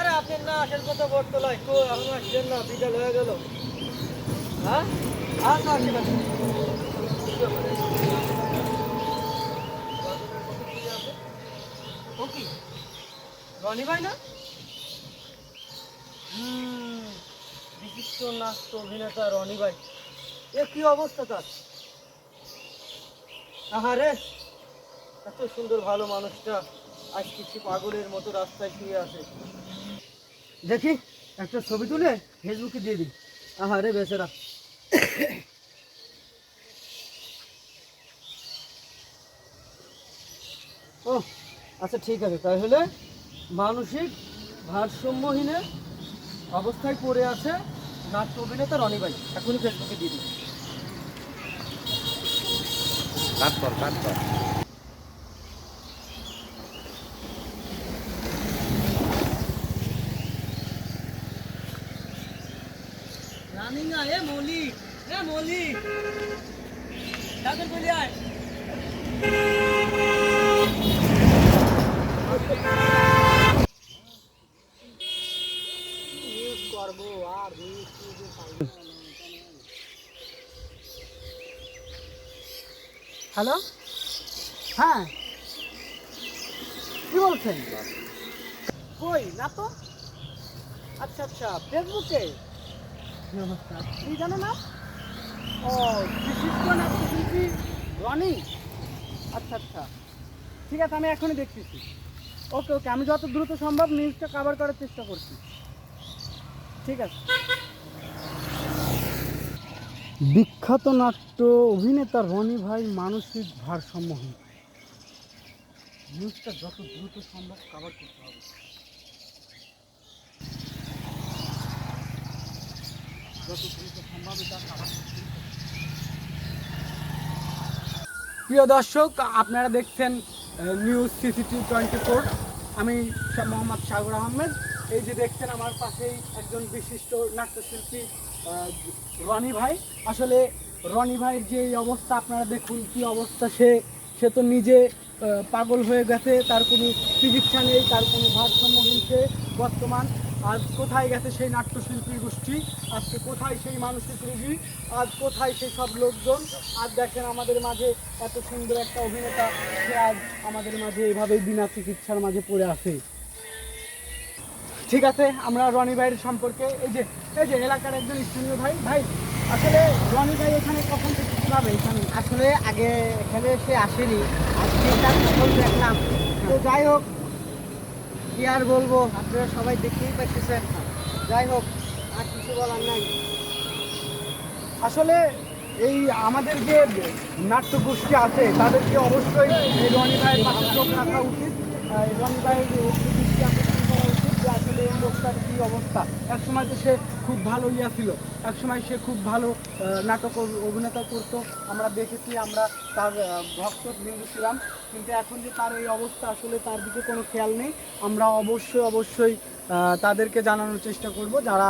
আসার কথা বটতলায় তো এখন আসছেন না? বিকাল হয়ে গেল। হ্যাঁ? আচ্ছা আসেন আসেন ও কি? রনি ভাই না? হুম নাট্য অভিনেতা রনি ভাই। এ কি অবস্থা তার? আহারে এত সুন্দর ভালো মানুষটা। আজ কিছু পাগলের মতো রাস্তায় শুয়ে আছে। দেখি, একটা ছবি তুলে ফেসবুকে দিয়ে দিই। আহারে বেচারা। ও আচ্ছা ঠিক আছে, তাহলে মানসিক ভারসাম্যহীনের অবস্থায় পড়ে আছে নাট্য অভিনেতা রনি ভাই। এখনই ফেসবুকে দিয়ে দিই। কাট কর কর রানিং আয় এ মৌলিক এ মৌলিক। তাদের বলি আয়। করব আর হ্যালো? হ্যাঁ। কি বলছেন? কই, না তো? আচ্ছা আচ্ছা ফেসবুকে? নমস্কার জানো না ও রনি আচ্ছা আচ্ছা ঠিক আছে আমি এখনই দেখতেছি ওকে ওকে আমি যত দ্রুত সম্ভব নিউজটা কভার করার চেষ্টা করছি ঠিক আছে বিখ্যাত নাট্য অভিনেতা রনি ভাই মানসিক ভারসাম্যহীন নিউজটা যত দ্রুত সম্ভব কভার করতে হবে যত দ্রুত সম্ভব এটা cover করতে হবে। প্রিয় দর্শক, আপনারা দেখছেন নিউজ সিসিটিভি টোয়েন্টি ফোর আমি মোহাম্মদ সাগর আহমেদ। এই যে দেখছেন, আমার পাশেই একজন বিশিষ্ট নাট্যশিল্পী রনি ভাই। আসলে রনি ভাইয়ের যে অবস্থা, আপনারা দেখুন কি অবস্থা। সে সে তো নিজে পাগল হয়ে গেছে। তার কোনো চিকিৎসা নেই, তার কোনো ভারসাম্যহীন সে বর্তমান। আজ কোথায় গেছে সেই নাট্যশিল্পী গোষ্ঠী? আজকে কোথায় সেই মানসিক রুগী? আজ কোথায় সেই সব লোকজন? আজ দেখেন আমাদের মাঝে এত সুন্দর একটা অভিনেতা, সে আজ আমাদের মাঝে এভাবেই বিনা চিকিৎসার মাঝে পড়ে আছে। ঠিক আছে, আমরা রনি ভাইয়ের সম্পর্কে, এই যে এই যে এলাকার একজন স্থানীয় ভাই ভাই, আসলে রনি ভাই এখানে কখন থেকে কীভাবে এখানে আসলে আগে, এখানে সে আসেনি, আজকে তার দেখলাম। তো যাই হোক কি আর বলব? আপনারা সবাই দেখতেই পাচ্ছেন। যাই হোক, আর কিছু বলার নাই। আসলে এই আমাদের যে নাট্যগোষ্ঠী আছে, তাদেরকে অবশ্যই রনি ভাইয়ের পাশে চোখ রাখা উচিত। রনি ভাইয়ের একটু দৃষ্টি আকর্ষণ করা উচিত যে আসলে এই লোকটার কী অবস্থা? এক সময় তো সে খুব ভালো ইয়া ছিল। এক সময় সে খুব ভালো নাটক অভিনেতা করতো। আমরা দেখেছি, আমরা তার ভক্ত বিন্দু ছিলাম। কিন্তু এখন যে তার এই অবস্থা, আসলে তার দিকে কোনো খেয়াল নেই। আমরা অবশ্যই অবশ্যই তাদেরকে জানানোর চেষ্টা করব। যারা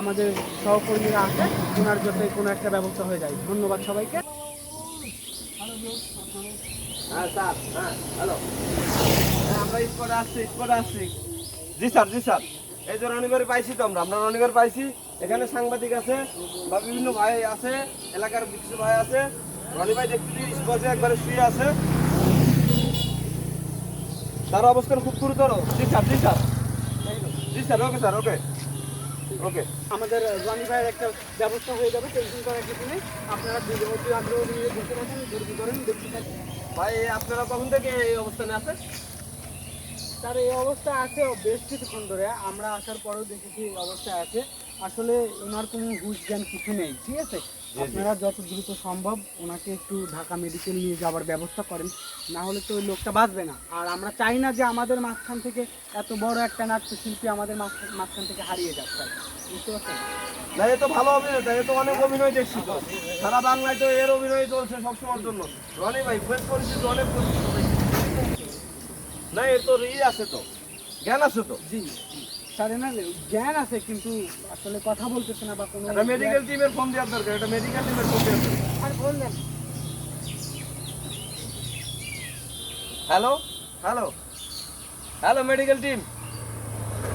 আমাদের সহকর্মীরা আছে ওনার যাতে কোনো একটা ব্যবস্থা হয়ে যায়। ধন্যবাদ সবাইকে। হ্যাঁ স্যার হ্যাঁ হ্যালো। হ্যাঁ আমরা স্পটে আসছি স্পটে আসছি জি স্যার জি স্যার। এই যে রনিবার পাইছি তো আমরা আমরা রনিবার পাইছি। এখানে সাংবাদিক আছে বা বিভিন্ন ভাই আছে এলাকার কিছু ভাই আছে। রনি ভাই দেখতেছি স্পটে একবারে শুয়ে আছে। তার অবস্থান খুব গুরুতর। জি স্যার জি স্যার। জি sir okay sir okay. Okay. আমাদের রনি ভাইয়ের একটা ব্যবস্থা হয়ে যাবে টেনশন করার কিছু নেই। আপনারা আগ্রহ নিয়ে দেখতে থাকেন ধৈর্য করেন দেখতে থাকেন। ভাই আপনারা কখন থেকে এই অবস্থানে আছে তার এই অবস্থা আছে বেশ কিছুক্ষণ ধরে। আমরা আসার পরেও দেখেছি এই অবস্থা আছে। আসলে ওনার কোনো হুশ জ্ঞান কিছু নেই ঠিক আছে? আপনারা যত দ্রুত সম্ভব ওনাকে একটু ঢাকা মেডিকেল নিয়ে যাওয়ার ব্যবস্থা করেন। না হলে তো ওই লোকটা বাঁচবে না। আর আমরা চাই না যে আমাদের মাঝখান থেকে এত বড় একটা নাট্যশিল্পী আমাদের মাঝখান- মাঝখান থেকে হারিয়ে ভাই বুঝতে পারছেন? না এ তো ভালো অভিনেতা এ তো অনেক অভিনয় দেখছি তো। সারা বাংলায় তো এর অভিনয় চলছে সবসময়ের জন্য। রনি ভাই ফেস পরিচিত অনেক পরিচিত। না ই আছে তো জ্ঞান আছে তো? জি স্যার না জ্ঞান আছে কিন্তু আসলে কথা বলতেছে না বা কোনো এটা মেডিকেল টিমের ফোন দেওয়ার দরকার এটা মেডিকেল টিমের ফোন দেওয়ার দরকার। আর বললেন। Hello hello hello medical team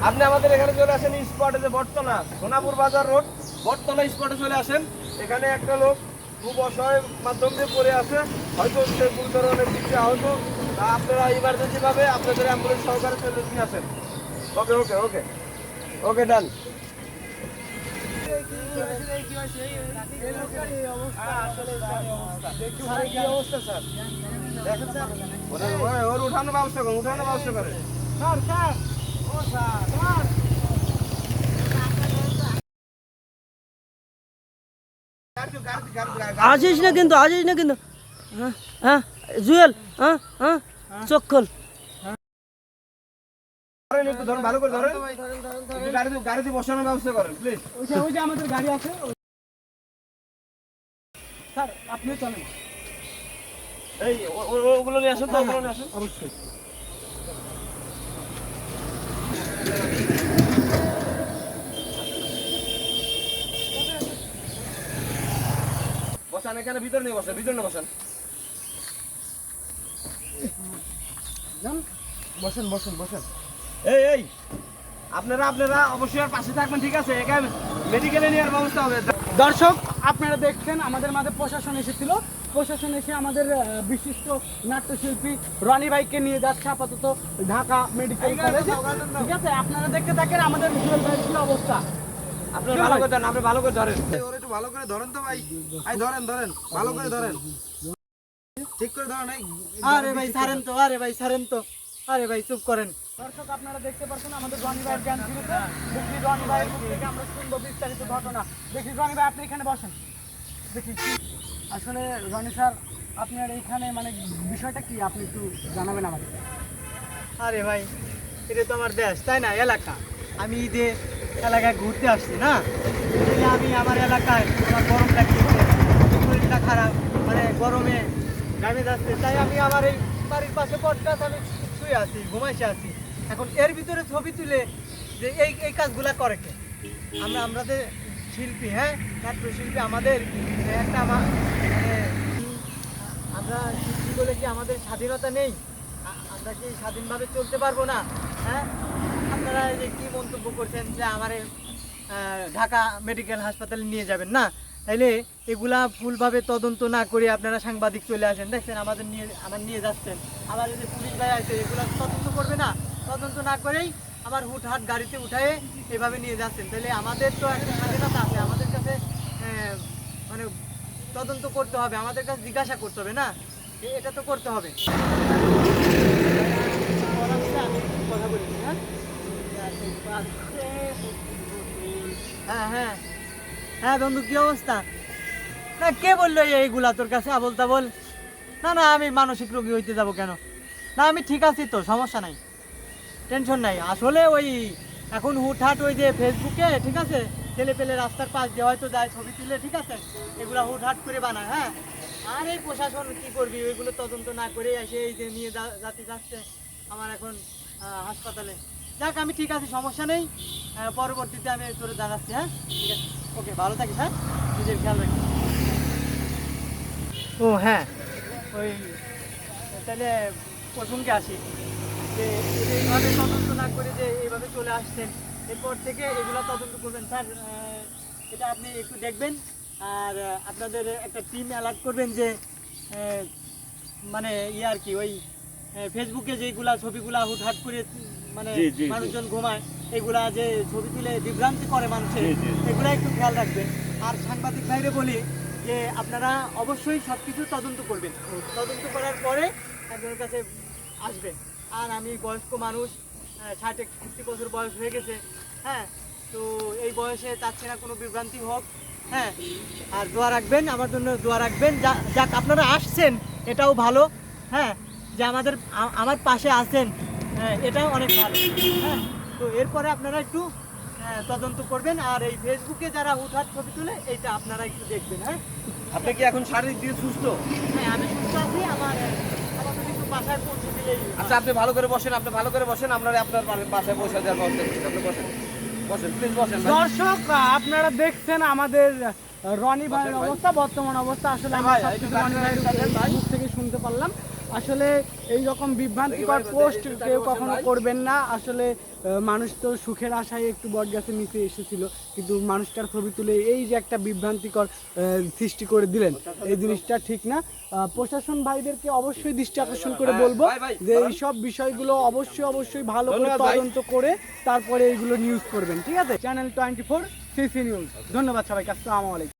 আপনি আমাদের এখানে চলে আসেন স্পটে যে বটতলা সোনাপুর বাজার রোড বটতলা স্পটে চলে আসেন। এখানে একটা লোক খুব অসহায় মাধ্যম দিয়ে পড়ে আছে হয়তো সে গুরুতর অনেক দিকে আহত। আপনারা ইমার্জেন্সি ভাবে, আপনাদের অ্যাম্বুলেন্স সহকারে চলে নিয়ে আসেন ওকে ওকে ওকে। ওকে, ডান। ব্যবস্থা আসিস না কিন্তু, আসিস না কিন্তু। হ্যাঁ হ্যাঁ। জুয়েল হ্যাঁ হ্যাঁ চোখ খোল। ধরেন ভালো করে ধরেন। একটু গাড়িতে গাড়িতে বসানোর ব্যবস্থা করেন প্লিজ ওই যে আমাদের গাড়ি আছে স্যার আপনিও চলেন। এই ওগুলো নিয়ে আসুন তো ওগুলো নিয়ে আসুন। অবশ্যই বসান এখানে ভিতরে নিয়ে বসান ভিতরে নিয়ে বসান। যান। বসেন বসেন বসেন। এই এই। আপনারা আপনারা অবশ্যই আর পাশে থাকবেন ঠিক আছে? এখানে মেডিকেলে নেওয়ার ব্যবস্থা হবে। দর্শক আপনারা দেখছেন আমাদের মাঝে প্রশাসন এসেছিল। প্রশাসন এসে আমাদের বিশিষ্ট নাট্যশিল্পী রনি ভাইকে নিয়ে যাচ্ছে আপাতত ঢাকা মেডিকেল কলেজে ঠিক আছে? আপনারা দেখতে থাকেন আমাদের জুয়েল ভাইয়ের কি অবস্থা। আপনারা ভালো করে ধরেন আপনি ভালো করে ধরেন। ওর একটু ভালো করে ধরেন তো ভাই। ধরেন ধরেন। ভালো করে ধরেন। ঠিক করে ধরেন এই আরে ভাই ছাড়েন তো আরে ভাই ছাড়েন তো। আরে ভাই চুপ করেন। দর্শক আপনারা দেখতে পাচ্ছেন আমাদের রনি ভাইয়ের জ্ঞান ফিরেছে। দেখি রনি ভাইয়ের মুখ থেকে আমরা শুনব বিস্তারিত ঘটনা। দেখি রনি ভাই আপনি এখানে বসেন। দেখি আসলে রনি স্যার আপনার এইখানে মানে বিষয়টা কি? আপনি একটু জানাবেন আমাদের আরে ভাই এটা তো আমার দেশ তাই না? এলাকা। আমি ঈদে এলাকায় ঘুরতে আসছি না? আমি আমার এলাকায় আমার গরম লাগছে শরীরটা খারাপ মানে গরমে ঘামে যাচ্ছে, তাই আমি আমার এই বাড়ির পাশে পটকাছ আমি শুয়ে আছি, ঘুমাইছে আছি। এখন এর ভিতরে ছবি তুলে যে এই এই কাজগুলা করে কে? আমরা আমাদের শিল্পী হ্যাঁ? নাট্য শিল্পী আমাদের একটা আমা- মানে আমরা শিল্পী বলে কি আমাদের স্বাধীনতা নেই? আমরা কি স্বাধীনভাবে চলতে পারব না? হ্যাঁ? আপনারা যে কি মন্তব্য করছেন যে আমার ঢাকা মেডিকেল হাসপাতালে নিয়ে যাবেন, না? তাইলে এগুলা ফুলভাবে তদন্ত না করে আপনারা সাংবাদিক চলে আসেন। দেখছেন আমাদের নিয়ে আমার নিয়ে যাচ্ছেন। আবার যদি পুলিশ ভাই আছে, এগুলা তদন্ত করবে না। তদন্ত না করেই আমার হুটহাট গাড়িতে উঠায়ে এভাবে নিয়ে যাচ্ছেন। তাহলে আমাদের তো একটা স্বাধীনতা আছে। আমাদের কাছে মানে তদন্ত করতে হবে। আমাদের কাছে জিজ্ঞাসা করতে হবে না? এটা তো করতে হবে। কথা বলি হ্যাঁ হ্যাঁ হ্যাঁ। হ্যাঁ বন্ধু, কি অবস্থা? না, কে বলল এইগুলা তোর কাছে আবল তাবল না না, আমি মানসিক রোগী হইতে যাব কেন? না, আমি ঠিক আছি তো, সমস্যা নাই। টেনশন নাই। আসলে ওই এখন হুটহাট ওই যে ফেসবুকে, ঠিক আছে? ছেলে পেলে রাস্তার পাশ দিয়ে হয়তো যায় ছবি তুলে, ঠিক আছে? এগুলা হুটহাট করে বানায় হ্যাঁ? আর এই প্রশাসন কি করবি? ওইগুলো তদন্ত না করে এসে এই যে নিয়ে যাতে যাচ্ছে আমার এখন হাসপাতালে। যাক, আমি ঠিক আছি, সমস্যা নেই। পরবর্তীতে আমি তোরে জানাচ্ছি হ্যাঁ? ঠিক আছে? ওকে ভালো থাকিস হ্যাঁ? নিজের খেয়াল রাখিস। ও হ্যাঁ। ওই তাহলে প্রসঙ্গে আসি। যে এইভাবে তদন্ত না করে যে এইভাবে চলে আসছেন এরপর থেকে এগুলো তদন্ত করবেন। স্যার এটা আপনি একটু দেখবেন। আর আপনাদের একটা টিম অ্যালার্ট করবেন যে মানে ইয়ে আর কি ওই ফেসবুকে যেগুলা ছবিগুলা হুটহাট করে মানে। মানুষজন ঘুমায় এগুলা যে ছবি তুলে বিভ্রান্তি করে মানুষের এগুলা একটু খেয়াল রাখবেন। আর সাংবাদিক ভাইরে বলি যে আপনারা অবশ্যই সব কিছু তদন্ত করবেন। তদন্ত করার পরে একজনের কাছে আসবেন। আর আমি বয়স্ক মানুষ ষাট একষট্টি বছর বয়স হয়ে গেছে হ্যাঁ? তো এই বয়সে চাচ্ছি না কোনো বিভ্রান্তি হোক হ্যাঁ? আর দোয়া রাখবেন আমার জন্য দোয়া রাখবেন। যা যাক আপনারা আসছেন এটাও ভালো হ্যাঁ? যে আমাদের আমার পাশে আছেন হ্যাঁ এটাও অনেক ভালো হ্যাঁ? তো এরপরে আপনারা একটু হ্যাঁ, তদন্ত করবেন আর এই ফেসবুকে যারা হুটহাট ছবি তুলে এইটা আপনারা একটু দেখবেন হ্যাঁ? আপনি কি এখন শারীরিক দিকে সুস্থ? হ্যাঁ আমি সুস্থ আছি আমার আমার যদি একটু বাসায় পৌঁছে দিলেই আচ্ছা আপনি ভালো করে বসেন আপনি ভালো করে বসেন আমরা আপনার বাসায় বসে দেওয়ার ব্যবস্থা করছি। আপনি বসেন বসেন প্লিজ বসেন দর্শক আপনারা দেখছেন আমাদের রনি ভাইয়ের অবস্থা বর্তমান অবস্থা। আসলে আমরা। থেকে শুনতে পারলাম। আসলে এই রকম বিভ্রান্তিকর পোস্ট কেউ কখনো করবেন না। আসলে মানুষ তো সুখের আশায় একটু বট গাছের নিচে এসেছিল কিন্তু মানুষটার ছবি তুলে এই যে একটা বিভ্রান্তিকর সৃষ্টি করে দিলেন এই জিনিসটা ঠিক না। প্রশাসন ভাইদেরকে অবশ্যই দৃষ্টি আকর্ষণ করে হ্যাঁ, বলব যে দাঁড়ান। এইসব বিষয়গুলো অবশ্যই অবশ্যই ভালো করে তদন্ত করে তারপরে এইগুলো নিউজ করবেন ঠিক আছে? Channel twenty four CC news ধন্যবাদ সবাইকে আসসালামু আলাইকুম।